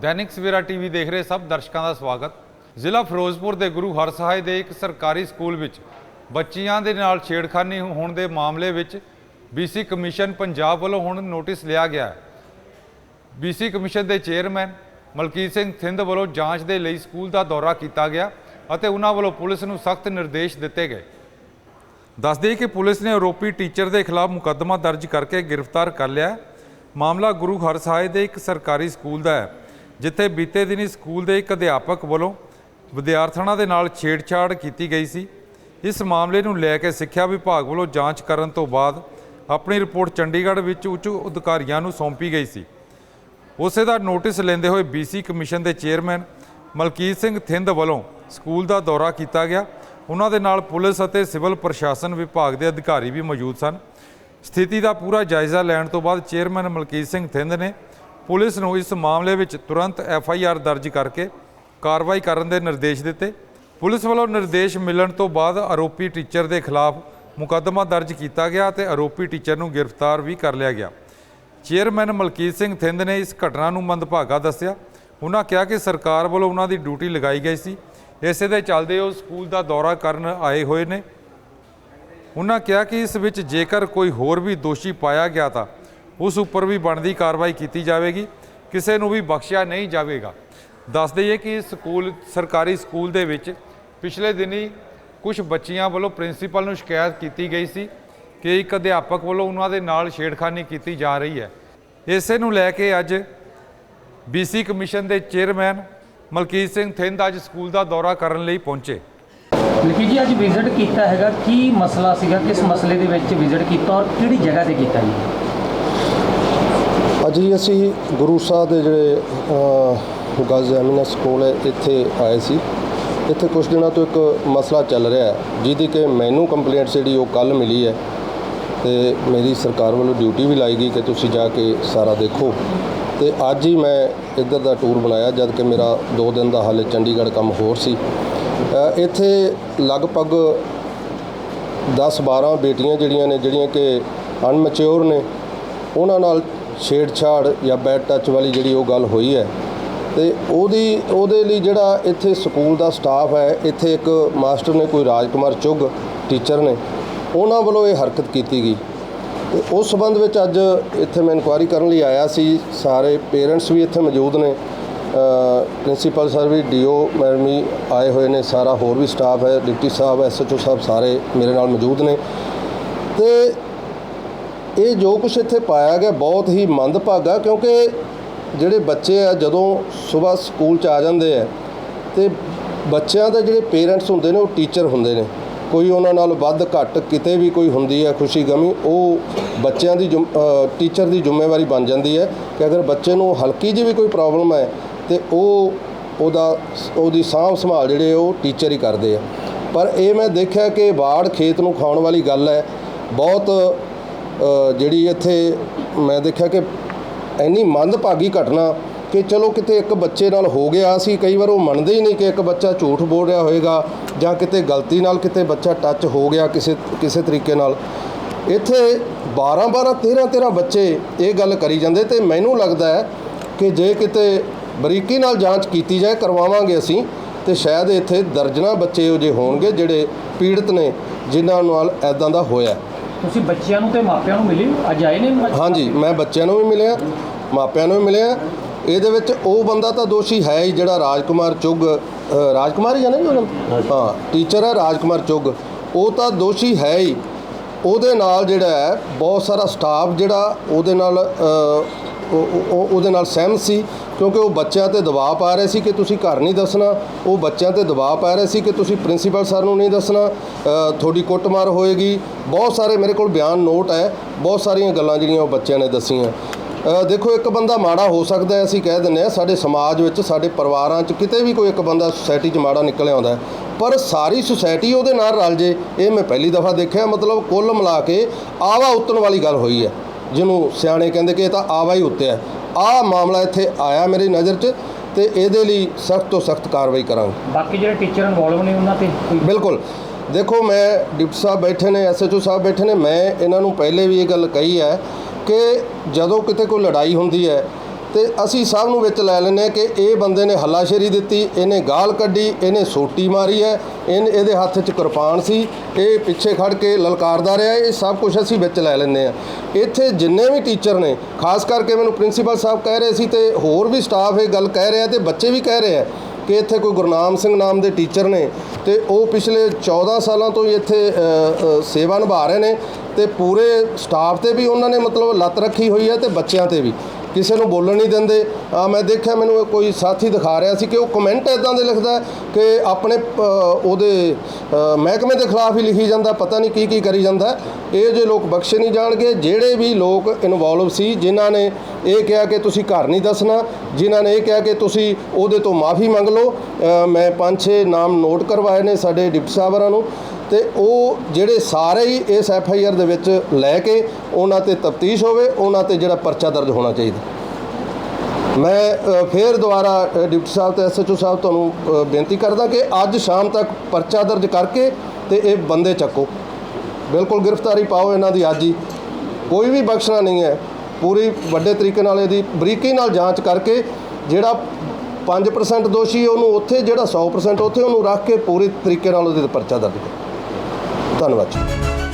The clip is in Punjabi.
ਦੈਨਿਕ ਸਵੇਰਾ ਟੀਵੀ ਦੇਖ ਰਹੇ ਸਭ ਦਰਸ਼ਕਾਂ ਦਾ ਸਵਾਗਤ। ਜ਼ਿਲ੍ਹਾ ਫਿਰੋਜ਼ਪੁਰ ਦੇ ਗੁਰੂ ਹਰਸਹਾਏ ਦੇ ਇੱਕ ਸਰਕਾਰੀ ਸਕੂਲ ਵਿੱਚ ਬੱਚੀਆਂ ਦੇ ਨਾਲ ਛੇੜਖਾਨੀ ਹੋਣ ਦੇ ਮਾਮਲੇ ਵਿੱਚ ਬੀਸੀ ਕਮਿਸ਼ਨ ਪੰਜਾਬ ਵੱਲੋਂ ਹੁਣ ਨੋਟਿਸ ਲਿਆ ਗਿਆ ਹੈ। ਬੀਸੀ ਕਮਿਸ਼ਨ ਦੇ ਚੇਅਰਮੈਨ ਮਲਕੀਤ ਸਿੰਘ ਥਿੰਦ ਵੱਲੋਂ ਜਾਂਚ ਦੇ ਲਈ ਸਕੂਲ ਦਾ ਦੌਰਾ ਕੀਤਾ ਗਿਆ ਅਤੇ ਉਹਨਾਂ ਵੱਲੋਂ ਪੁਲਿਸ ਨੂੰ ਸਖਤ ਨਿਰਦੇਸ਼ ਦਿੱਤੇ ਗਏ। ਦੱਸ ਕਿ ਪੁਲਿਸ ਨੇ ਆਰੋਪੀ ਟੀਚਰ ਦੇ ਖਿਲਾਫ ਮੁਕੱਦਮਾ ਦਰਜ ਕਰਕੇ ਗ੍ਰਿਫਤਾਰ ਕਰ ਲਿਆ ਮਾਮਲਾ ਗੁਰੂ ਹਰਸਹਾਏ ਦੇ ਇੱਕ ਸਰਕਾਰੀ ਸਕੂਲ ਦਾ ਹੈ। ਜਿੱਥੇ ਬੀਤੇ ਦਿਨੀ ਸਕੂਲ ਦੇ ਇੱਕ ਅਧਿਆਪਕ ਵੱਲੋਂ ਵਿਦਿਆਰਥਣਾਂ ਦੇ ਨਾਲ ਛੇੜਛਾੜ ਕੀਤੀ ਗਈ ਸੀ। ਇਸ ਮਾਮਲੇ ਨੂੰ ਲੈ ਕੇ ਸਿੱਖਿਆ ਵਿਭਾਗ ਵੱਲੋਂ ਜਾਂਚ ਕਰਨ ਤੋਂ ਬਾਅਦ ਆਪਣੀ ਰਿਪੋਰਟ ਚੰਡੀਗੜ੍ਹ ਵਿੱਚ ਉੱਚ ਅਧਿਕਾਰੀਆਂ ਨੂੰ ਸੌਂਪੀ ਗਈ ਸੀ। ਉਸੇ ਦਾ ਨੋਟਿਸ ਲੈਂਦੇ ਹੋਏ ਬੀਸੀ ਕਮਿਸ਼ਨ ਦੇ ਚੇਅਰਮੈਨ ਮਲਕੀਤ ਸਿੰਘ ਥਿੰਦ ਵੱਲੋਂ ਸਕੂਲ ਦਾ ਦੌਰਾ ਕੀਤਾ ਗਿਆ। ਉਹਨਾਂ ਦੇ ਨਾਲ ਪੁਲਿਸ ਅਤੇ ਸਿਵਲ ਪ੍ਰਸ਼ਾਸਨ ਵਿਭਾਗ ਦੇ ਅਧਿਕਾਰੀ ਵੀ ਮੌਜੂਦ ਸਨ। ਸਥਿਤੀ ਦਾ ਪੂਰਾ ਜਾਇਜ਼ਾ ਲੈਣ ਤੋਂ ਬਾਅਦ ਚੇਅਰਮੈਨ ਮਲਕੀਤ ਸਿੰਘ ਥਿੰਦ ਨੇ ਪੁਲਿਸ ਨੂੰ ਇਸ ਮਾਮਲੇ ਵਿੱਚ ਤੁਰੰਤ ਐਫ ਆਈ ਆਰ ਦਰਜ ਕਰਕੇ ਕਾਰਵਾਈ ਕਰਨ ਦੇ ਨਿਰਦੇਸ਼ ਦਿੱਤੇ। ਪੁਲਿਸ ਵੱਲੋਂ ਨਿਰਦੇਸ਼ ਮਿਲਣ ਤੋਂ ਬਾਅਦ ਆਰੋਪੀ ਟੀਚਰ ਦੇ ਖਿਲਾਫ ਮੁਕੱਦਮਾ ਦਰਜ ਕੀਤਾ ਗਿਆ ਤੇ ਆਰੋਪੀ ਟੀਚਰ ਨੂੰ ਗ੍ਰਿਫਤਾਰ ਵੀ ਕਰ ਲਿਆ ਗਿਆ। ਚੇਅਰਮੈਨ ਮਲਕੀਤ ਸਿੰਘ ਥਿੰਦ ਨੇ ਇਸ ਘਟਨਾ ਨੂੰ ਮੰਦਭਾਗਾ ਦੱਸਿਆ। ਉਹਨਾਂ ਕਿਹਾ ਕਿ ਸਰਕਾਰ ਵੱਲੋਂ ਉਹਨਾਂ ਦੀ ਡਿਊਟੀ ਲਗਾਈ ਗਈ ਸੀ। ਇਸੇ ਦੇ ਚੱਲਦੇ ਉਹ ਸਕੂਲ ਦਾ ਦੌਰਾ ਕਰਨ ਆਏ ਹੋਏ ਨੇ। ਉਹਨਾਂ ਕਿਹਾ ਕਿ ਇਸ ਵਿੱਚ ਜੇਕਰ ਕੋਈ ਹੋਰ ਵੀ ਦੋਸ਼ੀ ਪਾਇਆ ਗਿਆ ਤਾਂ ਉਸ ਉੱਪਰ ਵੀ ਬਣਦੀ ਕਾਰਵਾਈ ਕੀਤੀ ਜਾਵੇਗੀ, ਕਿਸੇ ਨੂੰ ਵੀ ਬਖਸ਼ਿਆ ਨਹੀਂ ਜਾਵੇਗਾ। ਦੱਸ ਦਈਏ ਕਿ ਸਕੂਲ, ਸਰਕਾਰੀ ਸਕੂਲ ਦੇ ਵਿੱਚ ਪਿਛਲੇ ਦਿਨੀ ਕੁਝ ਬੱਚੀਆਂ ਵੱਲੋਂ ਪ੍ਰਿੰਸੀਪਲ ਨੂੰ ਸ਼ਿਕਾਇਤ ਕੀਤੀ ਗਈ ਸੀ ਕਿ ਇੱਕ ਅਧਿਆਪਕ ਵੱਲੋਂ ਉਹਨਾਂ ਦੇ ਨਾਲ ਛੇੜਖਾਨੀ ਕੀਤੀ ਜਾ ਰਹੀ ਹੈ। ਇਸੇ ਨੂੰ ਲੈ ਕੇ ਅੱਜ ਬੀਸੀ ਕਮਿਸ਼ਨ ਦੇ ਚੇਅਰਮੈਨ ਮਲਕੀਤ ਸਿੰਘ ਥਿੰਦ ਅੱਜ ਸਕੂਲ ਦਾ ਦੌਰਾ ਕਰਨ ਲਈ ਪਹੁੰਚੇ। ਲਿਖੀ ਜੀ, ਅੱਜ ਵਿਜ਼ਿਟ ਕੀਤਾ ਹੈਗਾ। ਕੀ ਮਸਲਾ ਸੀਗਾ? ਕਿਸ ਮਸਲੇ ਦੇ ਵਿੱਚ ਵਿਜ਼ਿਟ ਕੀਤਾ ਔਰ ਕਿਹੜੀ ਜਗ੍ਹਾ ਤੇ ਕੀਤਾ ਜੀ? ਅੱਜ ਹੀ ਅਸੀਂ ਗੁਰੂ ਸਾਹਿਬ ਦੇ ਜਿਹੜੇ ਅ, ਗਾਜ਼ੀ ਐਮੀਨਾ ਸਕੂਲ ਹੈ ਇੱਥੇ ਆਏ ਸੀ। ਇੱਥੇ ਕੁਝ ਦਿਨਾਂ ਤੋਂ ਇੱਕ ਮਸਲਾ ਚੱਲ ਰਿਹਾ ਹੈ ਜਿਹਦੀ ਕਿ ਮੈਨੂੰ ਕੰਪਲੇਂਟ ਜਿਹੜੀ ਉਹ ਕੱਲ ਮਿਲੀ ਹੈ। ਤੇ ਮੇਰੀ ਸਰਕਾਰ ਵੱਲੋਂ ਡਿਊਟੀ ਵੀ ਲਾਈ ਗਈ ਕਿ ਤੁਸੀਂ ਜਾ ਕੇ ਸਾਰਾ ਦੇਖੋ। ਤੇ ਅੱਜ ਹੀ ਮੈਂ ਇੱਧਰ ਦਾ ਟੂਰ ਬਣਾਇਆ ਜਦ ਕਿ ਮੇਰਾ 2 ਦਿਨ ਦਾ ਹਾਲੇ ਚੰਡੀਗੜ੍ਹ ਕੰਮ ਹੋਰ ਸੀ। ਇੱਥੇ ਲਗਭਗ 10 12 ਬੇਟੀਆਂ ਜਿਹੜੀਆਂ ਨੇ ਜਿਹੜੀਆਂ ਕਿ ਅਨਮੈਚੁਰ ਨੇ ਉਹਨਾਂ ਨਾਲ ਛੇੜਛਾੜ ਜਾਂ ਬੈਡ ਟੱਚ ਵਾਲੀ ਜਿਹੜੀ ਉਹ ਗੱਲ ਹੋਈ ਹੈ। ਤੇ ਉਹਦੀ, ਉਹਦੇ ਲਈ ਜਿਹੜਾ ਇੱਥੇ ਸਕੂਲ ਦਾ ਸਟਾਫ ਹੈ, ਇੱਥੇ ਇੱਕ ਮਾਸਟਰ ਨੇ, ਕੋਈ ਰਾਜਕੁਮਾਰ ਚੁੱਗ ਟੀਚਰ ਨੇ, ਉਹਨਾਂ ਵੱਲੋਂ ਇਹ ਹਰਕਤ ਕੀਤੀ ਗਈ। ਤੇ ਉਸ ਸੰਬੰਧ ਵਿੱਚ ਅੱਜ ਇੱਥੇ ਮੈਂ ਇਨਕੁਆਇਰੀ ਕਰਨ ਲਈ ਆਇਆ ਸੀ। ਸਾਰੇ ਪੇਰੈਂਟਸ ਵੀ ਇੱਥੇ ਮੌਜੂਦ ਨੇ। ਪ੍ਰਿੰਸੀਪਲ ਸਰ ਵੀ ਡੀਓ ਮੈਡਮ ਵੀ ਆਏ ਹੋਏ ਨੇ। ਸਾਰਾ ਹੋਰ ਵੀ ਸਟਾਫ ਹੈ। ਡਿਪਟੀ ਸਾਹਿਬ ਐਸਐਚਓ ਸਾਹਿਬ ਸਾਰੇ ਮੇਰੇ ਨਾਲ ਮੌਜੂਦ ਨੇ। ਤੇ ਇਹ ਜੋ ਕੁਝ ਇੱਥੇ ਪਾਇਆ ਗਿਆ ਬਹੁਤ ਹੀ ਮੰਦਭਾਗਾ, ਕਿਉਂਕਿ ਜਿਹੜੇ ਬੱਚੇ ਆ, ਜਦੋਂ ਸਵੇਰ ਸਕੂਲ ਚ ਆ ਜਾਂਦੇ ਆ, ਤੇ ਬੱਚਿਆਂ ਦੇ ਜਿਹੜੇ ਪੇਰੈਂਟਸ ਹੁੰਦੇ ਨੇ, ਉਹ ਟੀਚਰ ਹੁੰਦੇ ਨੇ। ਕੋਈ ਉਹਨਾਂ ਨਾਲ ਵੱਧ ਘੱਟ ਕਿਤੇ ਵੀ ਕੋਈ ਹੁੰਦੀ ਹੈ ਖੁਸ਼ੀ ਗਮੀ, ਉਹ ਬੱਚਿਆਂ ਦੀ ਟੀਚਰ ਦੀ ਜ਼ਿੰਮੇਵਾਰੀ ਬਣ ਜਾਂਦੀ ਹੈ ਕਿ ਅਗਰ ਬੱਚੇ ਨੂੰ ਹਲਕੀ ਜਿਹੀ ਵੀ ਕੋਈ ਪ੍ਰੋਬਲਮ ਹੈ, ਤੇ ਉਹ ਉਹਦਾ, ਉਹਦੀ ਸਾਂਭ ਸੰਭਾਲ ਜਿਹੜੇ ਉਹ ਟੀਚਰ ਹੀ ਕਰਦੇ ਆ। ਪਰ ਇਹ ਮੈਂ ਦੇਖਿਆ ਕਿ ਬਾੜ ਖੇਤ ਨੂੰ ਖਾਣ ਵਾਲੀ ਗੱਲ ਹੈ, ਬਹੁਤ ਜਿਹੜੀ ਇੱਥੇ ਮੈਂ ਦੇਖਿਆ ਕਿ ਇੰਨੀ ਮੰਦਭਾਗੀ ਘਟਨਾ ਕਿ ਚਲੋ ਕਿਤੇ ਇੱਕ ਬੱਚੇ ਨਾਲ ਹੋ ਗਿਆ ਅਸੀਂ ਕਈ ਵਾਰ ਉਹ ਮੰਨਦੇ ਹੀ ਨਹੀਂ ਕਿ ਇੱਕ ਬੱਚਾ ਝੂਠ ਬੋਲ ਰਿਹਾ ਹੋਵੇਗਾ ਜਾਂ ਕਿਤੇ ਗਲਤੀ ਨਾਲ ਕਿਤੇ ਬੱਚਾ ਟੱਚ ਹੋ ਗਿਆ ਕਿਸੇ ਕਿਸੇ ਤਰੀਕੇ ਨਾਲ। ਇੱਥੇ 12 12 13 13 ਬੱਚੇ ਇਹ ਗੱਲ ਕਰੀ ਜਾਂਦੇ ਤੇ ਮੈਨੂੰ ਲੱਗਦਾ ਹੈ ਕਿ ਜੇ ਕਿਤੇ ਬਰੀਕੀ ਨਾਲ ਜਾਂਚ ਕੀਤੀ ਜਾਏ, ਕਰਵਾਵਾਂਗੇ ਅਸੀਂ ਤੇ ਸ਼ਾਇਦ ਇੱਥੇ ਦਰਜਨਾਂ ਬੱਚੇ ਇਹੋ ਜਿਹੇ ਹੋਣਗੇ ਜਿਹੜੇ ਪੀੜਤ ਨੇ, ਜਿਨ੍ਹਾਂ ਨਾਲ ਐਦਾਂ ਦਾ ਹੋਇਆ ਤੁਸੀਂ ਬੱਚਿਆਂ ਨੂੰ ਤੇ ਮਾਪਿਆਂ ਨੂੰ ਮਿਲੇ ਅੱਜ ਆਏ ਨੇ ਹਾਂਜੀ ਮੈਂ ਬੱਚਿਆਂ ਨੂੰ ਵੀ ਮਿਲਿਆ ਮਾਪਿਆਂ ਨੂੰ ਵੀ ਮਿਲਿਆ। ਇਹਦੇ ਵਿੱਚ ਉਹ ਬੰਦਾ ਤਾਂ ਦੋਸ਼ੀ ਹੈ ਹੀ ਜਿਹੜਾ ਰਾਜਕੁਮਾਰ ਚੁੱਗ ਅ, ਰਾਜਕੁਮਾਰ ਹੀ ਹੈ ਨਾ ਜੀ ਉਹਨਾਂ ਦਾ? ਹਾਂ ਟੀਚਰ ਹੈ ਰਾਜਕੁਮਾਰ ਚੁੱਗ। ਉਹ ਤਾਂ ਦੋਸ਼ੀ ਹੈ ਹੀ। ਉਹਦੇ ਨਾਲ ਜਿਹੜਾ ਹੈ ਬਹੁਤ ਸਾਰਾ ਸਟਾਫ ਜਿਹੜਾ ਉਹਦੇ ਨਾਲ ਅ, ਉਹ- ਉਹਦੇ ਨਾਲ ਸਹਿਮਤ ਸੀ, ਕਿਉਂਕਿ ਉਹ ਬੱਚਿਆਂ ਤੇ ਦਬਾਅ ਪਾ ਰਹੇ ਸੀ ਕਿ ਤੁਸੀਂ ਘਰ ਨਹੀਂ ਦੱਸਣਾ, ਉਹ ਬੱਚਿਆਂ ਤੇ ਦਬਾਅ ਪਾ ਰਹੇ ਸੀ ਕਿ ਤੁਸੀਂ ਪ੍ਰਿੰਸੀਪਲ ਸਰ ਨੂੰ ਨਹੀਂ ਦੱਸਣਾ ਤੁਹਾਡੀ ਕੁੱਟਮਾਰ ਹੋਏਗੀ। ਬਹੁਤ ਸਾਰੇ ਮੇਰੇ ਕੋਲ ਬਿਆਨ ਨੋਟ ਹੈ, ਬਹੁਤ ਸਾਰੀਆਂ ਗੱਲਾਂ ਜਿਹੜੀਆਂ ਉਹ ਬੱਚਿਆਂ ਨੇ ਦੱਸੀਆਂ। ਦੇਖੋ, ਇੱਕ ਬੰਦਾ ਮਾੜਾ ਹੋ ਸਕਦਾ ਅਸੀਂ ਕਹਿ ਦਿੰਦੇ ਆ ਸਾਡੇ ਸਮਾਜ ਵਿੱਚ, ਸਾਡੇ ਪਰਿਵਾਰਾਂ 'ਚ ਕਿਤੇ ਵੀ ਕੋਈ ਇੱਕ ਬੰਦਾ ਸੁਸਾਇਟੀ 'ਚ ਮਾੜਾ ਨਿਕਲ ਆਉਂਦਾ ਪਰ ਸਾਰੀ ਸੁਸਾਇਟੀ ਉਹਦੇ ਨਾਲ ਰਲ ਜੇ, ਇਹ ਮੈਂ ਪਹਿਲੀ ਦਫਾ ਦੇਖਿਆ, ਮਤਲਬ ਕੁੱਲ ਮਿਲਾ ਕੇ ਆਵਾ ਉਤਣ ਵਾਲੀ ਗੱਲ ਹੋਈ ਹੈ। ਜਿਹਨੂੰ ਸਿਆਣੇ ਕਹਿੰਦੇ ਕਿ ਇਹ ਤਾਂ ਆਵਾ ਹੀ ਉੱਤੇ ਹੈ। ਆਹ ਮਾਮਲਾ ਇੱਥੇ ਆਇਆ ਮੇਰੀ ਨਜ਼ਰ 'ਚ ਤੇ ਇਹਦੇ ਲਈ ਸਖਤ ਤੋਂ ਸਖਤ ਕਾਰਵਾਈ ਕਰਾਂਗੇ। ਬਾਕੀ ਜਿਹੜੇ ਟੀਚਰ ਇਨਵੋਲਵ ਨੇ ਉਹਨਾਂ ਤੇ ਬਿਲਕੁਲ। ਦੇਖੋ ਮੈਂ ਡਿਪਟੀ ਸਾਹਿਬ ਬੈਠੇ ਨੇ ਐਸਐਚਓ ਸਾਹਿਬ ਬੈਠੇ ਨੇ ਮੈਂ ਇਹਨਾਂ ਨੂੰ ਪਹਿਲੇ ਵੀ ਇਹ ਗੱਲ ਕਹੀ ਹੈ ਕਿ ਜਦੋਂ ਕਿਤੇ ਕੋਈ ਲੜਾਈ ਹੁੰਦੀ ਹੈ ਤੇ ਅਸੀਂ ਸਭ ਨੂੰ ਵਿੱਚ ਲੈ ਲੈਂਦੇ ਹਾਂ ਕਿ ਇਹ ਬੰਦੇ ਨੇ ਹੱਲਾਸ਼ੇਰੀ ਦਿੱਤੀ, ਇਹਨੇ ਗਾਲ ਕੱਢੀ, ਇਹਨੇ ਸੋਟੀ ਮਾਰੀ ਹੈ, ਇਹਨ, ਇਹਦੇ ਹੱਥ 'ਚ ਕਿਰਪਾਨ ਸੀ, ਇਹ ਪਿੱਛੇ ਖੜ ਕੇ ਲਲਕਾਰਦਾ ਰਿਹਾ, ਇਹ ਸਭ ਕੁਝ ਅਸੀਂ ਵਿੱਚ ਲੈ ਲੈਂਦੇ ਹਾਂ। ਇੱਥੇ ਜਿੰਨੇ ਵੀ ਟੀਚਰ ਨੇ, ਖਾਸ ਕਰਕੇ ਮੈਨੂੰ ਪ੍ਰਿੰਸੀਪਲ ਸਾਹਿਬ ਕਹਿ ਰਹੇ ਸੀ ਤੇ ਹੋਰ ਵੀ ਸਟਾਫ ਇਹ ਗੱਲ ਕਹਿ ਰਿਹਾ ਤੇ ਬੱਚੇ ਵੀ ਕਹਿ ਰਹੇ ਆ ਕਿ ਇੱਥੇ ਕੋਈ ਗੁਰਨਾਮ ਸਿੰਘ ਨਾਮ ਦੇ ਟੀਚਰ ਨੇ ਤੇ ਉਹ ਪਿਛਲੇ 14 ਸਾਲਾਂ ਤੋਂ ਹੀ ਇੱਥੇ ਸੇਵਾ ਨਿਭਾ ਰਹੇ ਨੇ ਤੇ ਪੂਰੇ ਸਟਾਫ ਤੇ ਵੀ ਉਹਨਾਂ ਨੇ ਮਤਲਬ ਲੱਤ ਰੱਖੀ ਹੋਈ ਹੈ ਤੇ ਬੱਚਿਆਂ ਤੇ ਵੀ। ਕਿਸੇ ਨੂੰ ਬੋਲਣ ਨਹੀਂ ਦਿੰਦੇ। ਮੈਂ ਦੇਖਿਆ, ਮੈਨੂੰ ਕੋਈ ਸਾਥੀ ਦਿਖਾ ਰਿਹਾ ਸੀ ਕਿ ਉਹ ਕਮੈਂਟ ਇਦਾਂ ਦੇ ਲਿਖਦਾ ਕਿ ਆਪਣੇ ਉਹਦੇ ਮਹਿਕਮੇ ਦੇ ਖਿਲਾਫ ਹੀ ਲਿਖੀ ਜਾਂਦਾ, ਪਤਾ ਨਹੀਂ ਕੀ ਕੀ ਕਰੀ ਜਾਂਦਾ ਇਹ ਜੇ ਲੋਕ ਬਖਸ਼ੇ ਨਹੀਂ ਜਾਣਗੇ, ਜਿਹੜੇ ਵੀ ਲੋਕ ਇਨਵੋਲਵ ਸੀ, ਜਿਨ੍ਹਾਂ ਨੇ ਇਹ ਕਿਹਾ ਕਿ ਤੁਸੀਂ ਘਰ ਨਹੀਂ ਦੱਸਣਾ, ਜਿਨ੍ਹਾਂ ਨੇ ਇਹ ਕਿਹਾ ਕਿ ਤੁਸੀਂ ਉਹਦੇ ਤੋਂ ਮਾਫੀ ਮੰਗ ਲਓ ਮੈਂ ਪੰਜ ਛੇ ਨਾਮ ਨੋਟ ਕਰਵਾਏ ਨੇ ਸਾਡੇ ਡਿਪਟੀ ਸਾਹਿਬਾਨਾਂ ਨੂੰ। ਤੇ ਉਹ ਜਿਹੜੇ ਸਾਰੇ ਹੀ ਇਸ ਐਫ ਆਈ ਆਰ ਦੇ ਵਿੱਚ ਲੈ ਕੇ ਉਹਨਾਂ ਤੇ ਤਫਤੀਸ਼ ਹੋਵੇ ਉਹਨਾਂ ਤੇ ਜਿਹੜਾ ਪਰਚਾ ਦਰਜ ਹੋਣਾ ਚਾਹੀਦਾ। ਮੈਂ ਅ, ਫੇਰ ਦੁਬਾਰਾ ਡਿਪਟੀ ਸਾਹਿਬ ਤੇ ਐਸਐਚਓ ਸਾਹਿਬ ਤੁਹਾਨੂੰ ਬੇਨਤੀ ਕਰਦਾ ਕਿ ਅੱਜ ਸ਼ਾਮ ਤੱਕ ਪਰਚਾ ਦਰਜ ਕਰਕੇ ਤੇ ਇਹ ਬੰਦੇ ਚੱਕੋ। ਬਿਲਕੁਲ ਗ੍ਰਿਫਤਾਰੀ ਪਾਓ ਇਹਨਾਂ ਦੀ ਅੱਜ ਹੀ। ਕੋਈ ਵੀ ਬਖਸ਼ਣਾ ਨਹੀਂ ਹੈ। ਪੂਰੀ ਵੱਡੇ ਤਰੀਕੇ ਨਾਲ ਇਹਦੀ ਬਰੀਕੀ ਨਾਲ ਜਾਂਚ ਕਰਕੇ ਜਿਹੜਾ 5% ਦੋਸ਼ੀ ਉਹਨੂੰ ਉੱਥੇ ਜਿਹੜਾ 100% ਉੱਥੇ ਉਹਨੂੰ ਰੱਖ ਕੇ ਪੂਰੇ ਤਰੀਕੇ ਨਾਲ ਉਹਦੇ ਤੇ ਪਰਚਾ ਦਰਜ ਕਰੋ। ਧੰਨਵਾਦ ਜੀ।